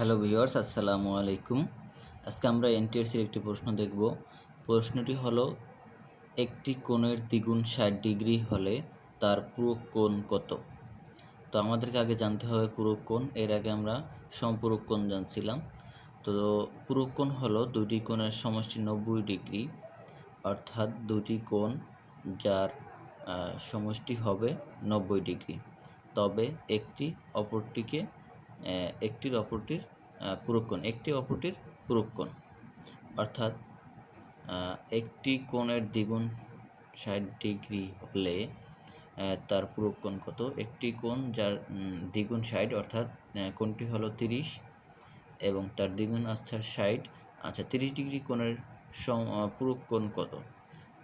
Hello viewers, আসসালামু আলাইকুম। আজকে আমরা এনটিএসির একটি প্রশ্ন দেখব। প্রশ্নটি হলো, একটি কোণের দ্বিগুণ ষাট ডিগ্রি হলে তার পুরো কোণ কত? তো আমাদেরকে আগে জানতে হবে পুরো কোণ, এর আগে আমরা সম্পূরক কোণ জানছিলাম। তো পুরো কোণ হলো দুটি কোণের সমষ্টি নব্বই ডিগ্রি, অর্থাৎ দুটি কোণ যার সমষ্টি হবে নব্বই ডিগ্রি। তবে একটি অপরটিকে একটির অপরটির আহ, পূরককোণ একটি অপরটির পূরককোণ অর্থাৎ একটি কোণের দ্বিগুণ ষাট ডিগ্রি হলে তার পূরককোণ কত? একটি কোণ যার দ্বিগুণ ষাট অর্থাৎ কোণটি হলো তিরিশ এবং তার দ্বিগুণ আচ্ছা ষাট। আচ্ছা তিরিশ ডিগ্রি কোণের সম আহ, পূরককোণ কত?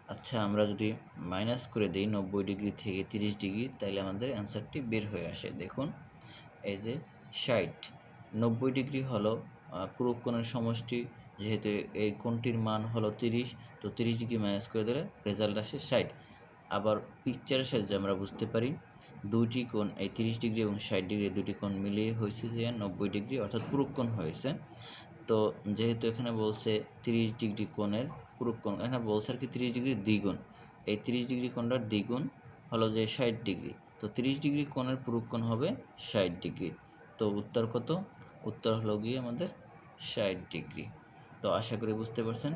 আচ্ছা আমরা যদি মাইনাস করে দিই নব্বই ডিগ্রি থেকে তিরিশ ডিগ্রি তাহলে আমাদের অ্যান্সারটি বের হয়ে আসে। দেখুন এই যে ষাট। নব্বই ডিগ্রি হলো আহ, কোণের সমষ্টি যেহেতু এই কোণটির মান হলো তিরিশ তো তিরিশ ডিগ্রি মাইনাস করে দিলে রেজাল্ট আসে ষাট। আবার পিকচারের সাহায্যে আমরা বুঝতে পারি দুইটি কোণ এই তিরিশ ডিগ্রি এবং ষাট ডিগ্রি দুটি কোণ মিলিয়ে হয়েছে যে নব্বই ডিগ্রি অর্থাৎ পুরো কোণ হয়েছে। তো যেহেতু এখানে বলছে তিরিশ ডিগ্রি কোণের পুরো কোণ এখানে বলছে আর কি তিরিশ ডিগ্রি দ্বিগুণ। এই তিরিশ ডিগ্রি কোণটার দ্বিগুণ হলো যে ষাট ডিগ্রি। তো তিরিশ ডিগ্রি কোণের পুরো কোণ হবে ষাট ডিগ্রি। তো উত্তর কত? উত্তর হলো গিয়ে আমাদের ষাট ডিগ্রি। তো আশা করি বুঝতে পারছেন।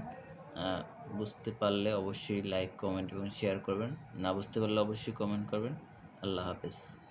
বুঝতে পারলে অবশ্যই লাইক কমেন্ট এবং শেয়ার করবেন। না বুঝতে পারলে অবশ্যই কমেন্ট করবেন। আল্লাহ হাফেজ।